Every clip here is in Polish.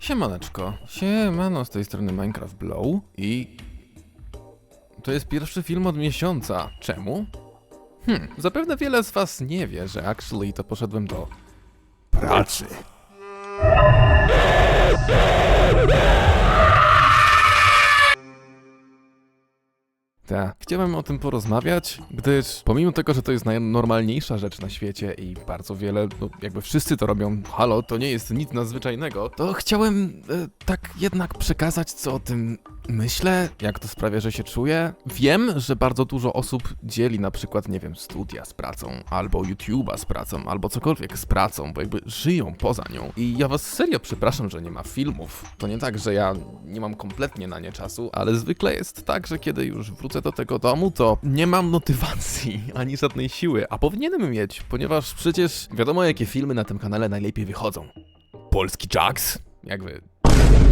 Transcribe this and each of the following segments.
Siemaneczko, siemano z tej strony Minecraft Blow i... To jest pierwszy film od miesiąca. Czemu? Hmm, zapewne wiele z was nie wie, że actually to poszedłem do pracy. Chciałem o tym porozmawiać, gdyż pomimo tego, że to jest najnormalniejsza rzecz na świecie i bardzo wiele, no jakby wszyscy to robią, halo, to nie jest nic nadzwyczajnego, to chciałem e, tak jednak przekazać, co o tym myślę, jak to sprawia, że się czuję. Wiem, że bardzo dużo osób dzieli na przykład, nie wiem, studia z pracą, albo YouTube'a z pracą, albo cokolwiek z pracą, bo jakby żyją poza nią. I ja was serio przepraszam, że nie ma filmów. To nie tak, że ja nie mam kompletnie na nie czasu, ale zwykle jest tak, że kiedy już wrócę do tego domu, to nie mam motywacji ani żadnej siły, a powinienem mieć, ponieważ przecież wiadomo, jakie filmy na tym kanale najlepiej wychodzą. Polski Jax? Jakby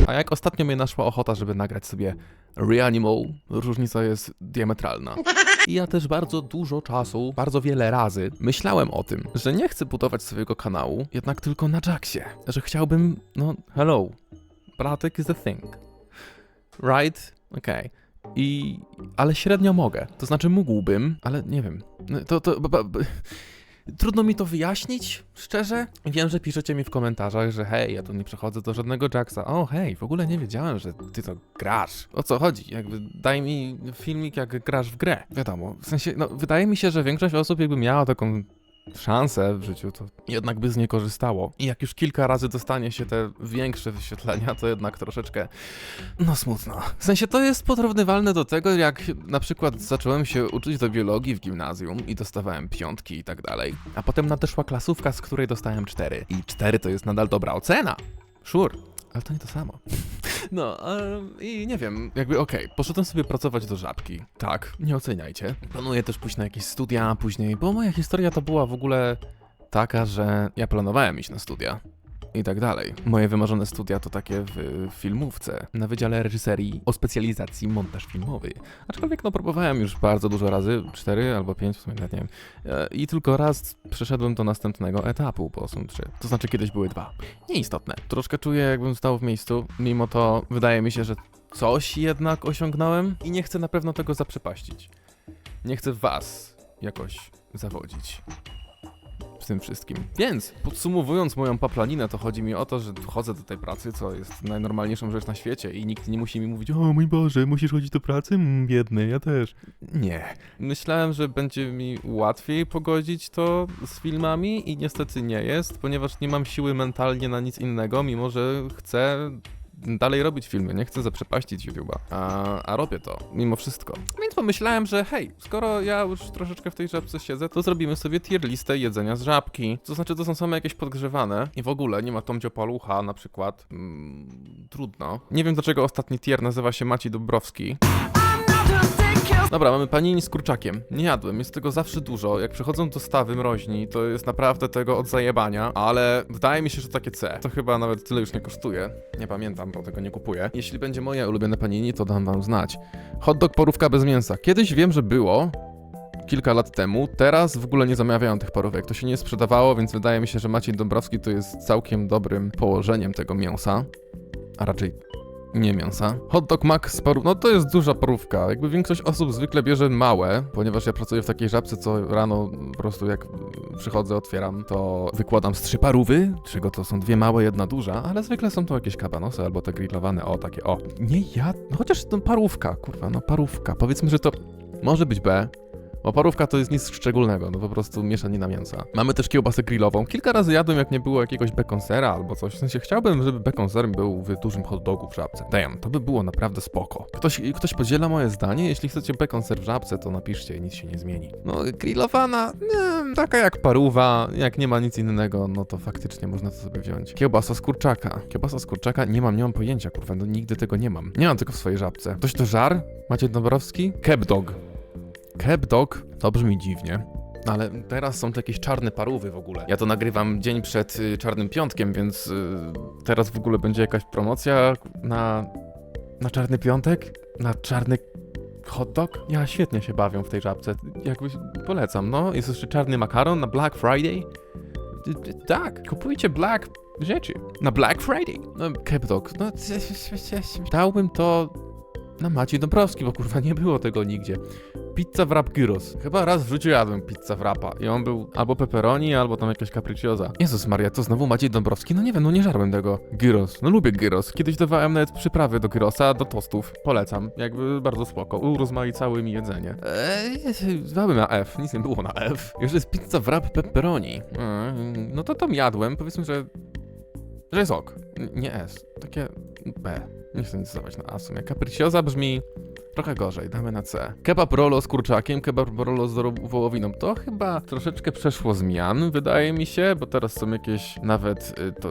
a jak ostatnio mnie naszła ochota, żeby nagrać sobie Reanimal, różnica jest diametralna. I ja też bardzo dużo czasu, bardzo wiele razy myślałem o tym, że nie chcę budować swojego kanału, jednak tylko na Jacksie. Że chciałbym, no, hello, bratek is the thing. Right? Okej. I... ale średnio mogę. To znaczy mógłbym, ale nie wiem. No, To, to... b- Trudno mi to wyjaśnić, szczerze. Wiem, że piszecie mi w komentarzach, że hej, ja tu nie przechodzę do żadnego Jacksa. O, hej, w ogóle nie wiedziałem, że ty to grasz. O co chodzi? Jakby daj mi filmik, jak grasz w grę. Wiadomo, w sensie, no, wydaje mi się, że większość osób jakby miała taką szansę w życiu, to jednak by z niej korzystało. I jak już kilka razy dostanie się te większe wyświetlenia, to jednak troszeczkę, no smutno. W sensie to jest porównywalne do tego, jak na przykład zacząłem się uczyć do biologii w gimnazjum i dostawałem piątki i tak dalej. A potem nadeszła klasówka, z której dostałem cztery. I cztery to jest nadal dobra ocena. Sure. Ale to nie to samo. No, em, i nie wiem, jakby okej, poszedłem sobie pracować do żabki. Tak, nie oceniajcie. Planuję też pójść na jakieś studia później, bo moja historia to była w ogóle taka, że ja planowałem iść na studia. I tak dalej. Moje wymarzone studia to takie w filmówce, na Wydziale Reżyserii o specjalizacji montaż filmowy. Aczkolwiek no próbowałem już bardzo dużo razy, cztery albo pięć, w sumie nie wiem. E, I tylko raz przeszedłem do następnego etapu, bo są trzy. To znaczy kiedyś były dwa. Nieistotne. Troszkę czuję jakbym stał w miejscu, mimo to wydaje mi się, że coś jednak osiągnąłem i nie chcę na pewno tego zaprzepaścić. Nie chcę was jakoś zawodzić tym wszystkim. Więc podsumowując moją paplaninę, to chodzi mi o to, że chodzę do tej pracy, co jest najnormalniejszą rzecz na świecie i nikt nie musi mi mówić, o mój Boże, musisz chodzić do pracy? Mm, biedny, ja też. Nie. Myślałem, że będzie mi łatwiej pogodzić to z filmami i niestety nie jest, ponieważ nie mam siły mentalnie na nic innego, mimo że chcę dalej robić filmy, nie chcę zaprzepaścić YouTube'a, a, a robię to, mimo wszystko. Więc pomyślałem, że hej, skoro ja już troszeczkę w tej żabce siedzę, to zrobimy sobie tier listę jedzenia z żabki. To znaczy, to są same jakieś podgrzewane i w ogóle nie ma Tomcio Palucha na przykład. Mm, trudno. Nie wiem dlaczego ostatni tier nazywa się Maciej Dobrowski. Dobra, mamy panini z kurczakiem. Nie jadłem, jest tego zawsze dużo. Jak przychodzą dostawy mroźni, to jest naprawdę tego od zajebania, ale wydaje mi się, że takie C. To chyba nawet tyle już nie kosztuje. Nie pamiętam, bo tego nie kupuję. Jeśli będzie moje ulubione panini, to dam wam znać. Hot dog porówka bez mięsa. Kiedyś wiem, że było, kilka lat temu. Teraz w ogóle nie zamawiają tych parówek. To się nie sprzedawało, więc wydaje mi się, że Maciej Dąbrowski to jest całkiem dobrym położeniem tego mięsa. A raczej nie mięsa. Hot dog mac z parów... No to jest duża parówka. Jakby większość osób zwykle bierze małe, ponieważ ja pracuję w takiej żabce, co rano po prostu jak przychodzę, otwieram, to wykładam z trzy parówy, czego to są dwie małe, jedna duża, ale zwykle są to jakieś kabanosy albo te grillowane, o takie, o. Nie ja... No chociaż to parówka, kurwa, no parówka. Powiedzmy, że to może być B, bo parówka to jest nic szczególnego, no po prostu mieszanina mięsa. Mamy też kiełbasę grillową. Kilka razy jadłem, jak nie było jakiegoś bekonsera albo coś. W sensie chciałbym, żeby bekonser był w dużym hot dogu w żabce. Damn, to by było naprawdę spoko. Ktoś, ktoś podziela moje zdanie? Jeśli chcecie bekonser w żabce, to napiszcie nic się nie zmieni. No, grillowana, nie, taka jak paruwa, jak nie ma nic innego, no to faktycznie można to sobie wziąć. Kiełbasa z kurczaka. Kiełbasa z kurczaka, nie mam, nie mam pojęcia, kurwa, no nigdy tego nie mam. Nie mam tego w swojej żabce. Ktoś to żar? Macie Dąbrowski? Kebdog. Kebdog to brzmi dziwnie. No ale teraz są to jakieś czarne parówy w ogóle. Ja to nagrywam dzień przed y, Czarnym Piątkiem, więc y, teraz w ogóle będzie jakaś promocja na, na Czarny Piątek? Na czarny hot dog? Ja świetnie się bawią w tej żabce. Jakbyś polecam, no. Jest jeszcze czarny makaron na Black Friday. Y, Tak, kupujcie Black rzeczy. Na Black Friday. No, Kepdog, no dałbym to na Maciej Dąbrowski, bo kurwa nie było tego nigdzie. Pizza wrap gyros. Chyba raz w życiu jadłem pizzę wrapa i on był albo pepperoni, albo tam jakaś capricciosa. Jezus Maria, to znowu Maciej Dąbrowski? No nie wiem, no nie żarłem tego. Gyros, no lubię gyros. Kiedyś dawałem nawet przyprawy do gyrosa, do tostów. Polecam, jakby bardzo spoko. Urozmaicały mi jedzenie. Eee, dałem na F, nic nie było na F. Już jest pizza wrap pepperoni. Eee, no to tam jadłem, powiedzmy, że że jest ok. Nie S. Takie B. Nie chcę nic dawać na A w sumie. Capricciosa brzmi trochę gorzej. Damy na C. Kebab rolo z kurczakiem, kebab rolo z wołowiną. To chyba troszeczkę przeszło zmian, wydaje mi się, bo teraz są jakieś nawet y, to,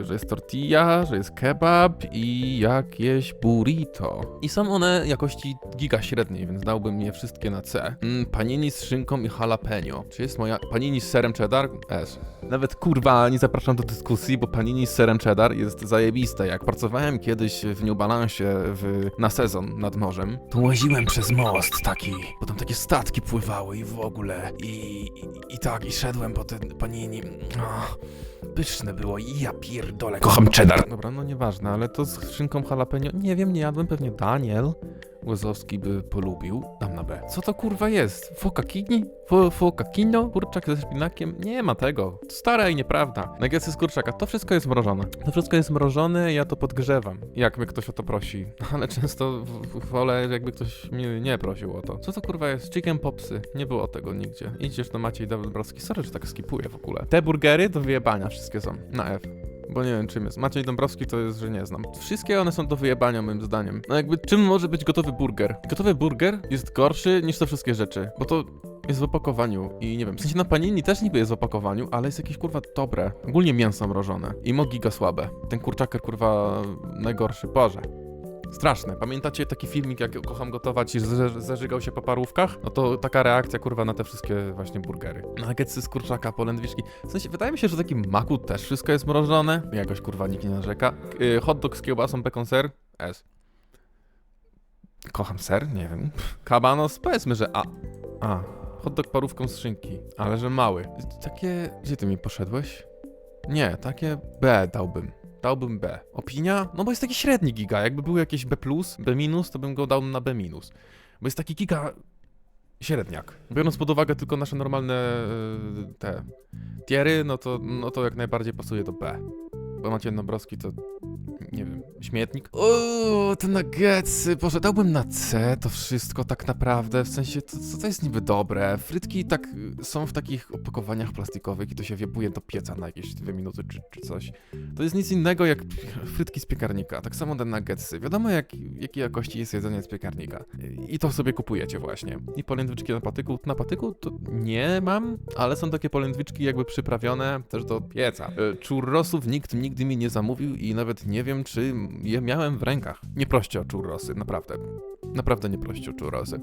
że jest tortilla, że jest kebab i jakieś burrito. I są one jakości giga średniej, więc dałbym je wszystkie na C. Mm, panini z szynką i jalapeno. Czy jest moja... Panini z serem cheddar? S. Nawet kurwa nie zapraszam do dyskusji, bo panini z serem cheddar jest zajebiste. Jak pracowałem kiedyś w New Balance w, na sezon nad morzem, to łaziłem przez most taki. Potem takie statki pływały i w ogóle. I, i, i tak, i szedłem po te panini. Oh, pyszne było i ja pierdolę. Kocham cheddar. Dobra, no nieważne, ale to z szynką jalapeno, nie wiem, nie jadłem, pewnie Daniel. Łezowski by polubił. Dam na B. Co to kurwa jest? Fokakini? Fo, fokakino? Kurczak ze szpinakiem? Nie ma tego. Stara i nieprawda. Nuggetsy z kurczaka. To wszystko jest mrożone. To wszystko jest mrożone, ja to podgrzewam. Jak mnie ktoś o to prosi. Ale często wolę, jakby ktoś mnie nie prosił o to. Co to kurwa jest? Chicken popsy. Nie było tego nigdzie. Idziesz do Maciej Dąbrowski. Sorry, że tak skipuję w ogóle. Te burgery do wyjebania wszystkie są. Na F. Bo nie wiem czym jest. Maciej Dąbrowski to jest, że nie znam. Wszystkie one są do wyjebania moim zdaniem. No jakby czym może być gotowy burger? Gotowy burger jest gorszy niż te wszystkie rzeczy, bo to jest w opakowaniu i nie wiem, w sensie na panini też niby jest w opakowaniu, ale jest jakieś kurwa dobre. Ogólnie mięso mrożone i mo giga słabe. Ten kurczaker kurwa najgorszy, Boże. Straszne. Pamiętacie taki filmik, jak kocham gotować i zażygał się po parówkach? No to taka reakcja, kurwa, na te wszystkie właśnie burgery. Nuggetsy z kurczaka, polędwiczki. W sensie, wydaje mi się, że w takim maku też wszystko jest mrożone. Jakoś, kurwa, nikt nie narzeka. Yy, hot dog z kiełbasą, bacon, ser? S. Kocham ser? Nie wiem. Kabanos? Powiedzmy, że A. A. Hot dog parówką z szynki, ale że mały. Takie... Gdzie ty mi poszedłeś? Nie, takie B dałbym. Dałbym B. Opinia? No bo jest taki średni giga. Jakby był jakieś B+, B-, to bym go dał na B-. Bo jest taki giga średniak. Biorąc pod uwagę tylko nasze normalne e, te tiery, no to, no to jak najbardziej pasuje do B. Bo Maciej Dąbrowski to, nie wiem, śmietnik. O, te nuggetsy, Boże, dałbym na C to wszystko tak naprawdę, w sensie, to, co to jest niby dobre. Frytki tak są w takich opakowaniach plastikowych i to się wiebuje do pieca na jakieś dwie minuty czy, czy coś. To jest nic innego jak frytki z piekarnika, tak samo te nuggetsy. Wiadomo jak, jakiej jakości jest jedzenie z piekarnika. I to sobie kupujecie właśnie. I polędwiczki na patyku. Na patyku to nie mam, ale są takie polędwiczki jakby przyprawione też do pieca. E, Churrosów nikt nigdy mi nie zamówił i nawet nie wiem, czy je miałem w rękach. Nie proście o churrosy, naprawdę. Naprawdę nie proście o churrosy.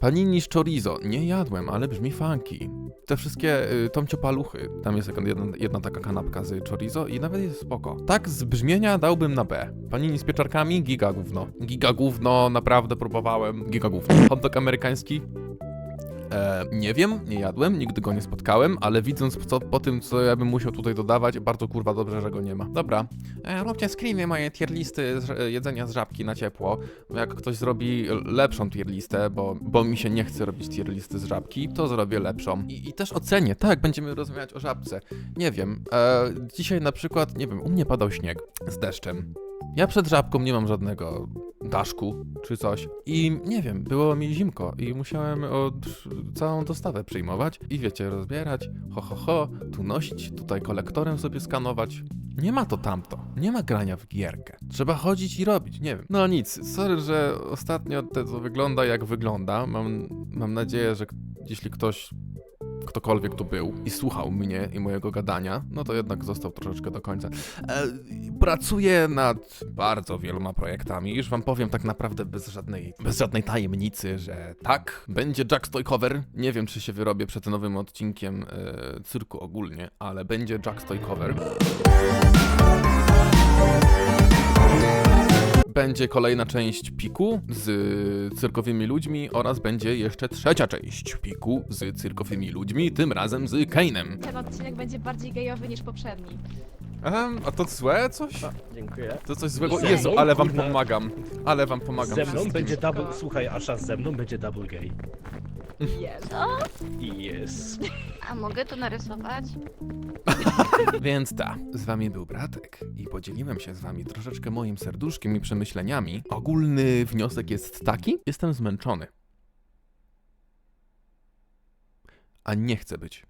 Panini z chorizo. Nie jadłem, ale brzmi funky. Te wszystkie y, tomcio paluchy. Tam jest jedna, jedna taka kanapka z chorizo i nawet jest spoko. Tak z brzmienia dałbym na B. Panini z pieczarkami, giga gówno. Giga gówno, naprawdę próbowałem. Giga gówno. Hot dog amerykański, E, nie wiem, nie jadłem, nigdy go nie spotkałem, ale widząc co, po tym, co ja bym musiał tutaj dodawać, bardzo kurwa dobrze, że go nie ma. Dobra, e, róbcie screeny moje tier listy z, e, jedzenia z żabki na ciepło. Jak ktoś zrobi lepszą tier listę, bo, bo mi się nie chce robić tier listy z żabki, to zrobię lepszą. I, i też ocenię, tak, będziemy rozmawiać o żabce. Nie wiem, e, dzisiaj na przykład, nie wiem, u mnie padał śnieg z deszczem. Ja przed żabką nie mam żadnego daszku czy coś. I nie wiem, było mi zimko i musiałem od, całą dostawę przyjmować i wiecie, rozbierać, ho ho ho, tu nosić, tutaj kolektorem sobie skanować. Nie ma to tamto. Nie ma grania w gierkę. Trzeba chodzić i robić, nie wiem. No nic, sorry, że ostatnio to wygląda jak wygląda. Mam, mam nadzieję, że jeśli ktoś ktokolwiek tu był i słuchał mnie i mojego gadania, no to jednak został troszeczkę do końca. E, pracuję nad bardzo wieloma projektami. Już wam powiem tak naprawdę bez żadnej, bez żadnej tajemnicy, że tak, będzie Jack Stoycover. Nie wiem, czy się wyrobię przed nowym odcinkiem e, cyrku ogólnie, ale będzie Jack Stoycover. Będzie kolejna część Piku z cyrkowymi ludźmi oraz będzie jeszcze trzecia część Piku z cyrkowymi ludźmi, tym razem z Kane'em. Ten odcinek będzie bardziej gejowy niż poprzedni. Em, a to złe coś? A, dziękuję. To coś złego? Ze Jezu, ale wam pomagam. Ale wam pomagam Ze mną wszystkim. będzie double... Słuchaj, Asza, ze mną będzie double gay. Co? Yes. A mogę to narysować? Więc ta, z wami był Bratek i podzieliłem się z wami troszeczkę moim serduszkiem i przemyśleniami. Ogólny wniosek jest taki, jestem zmęczony. A nie chcę być.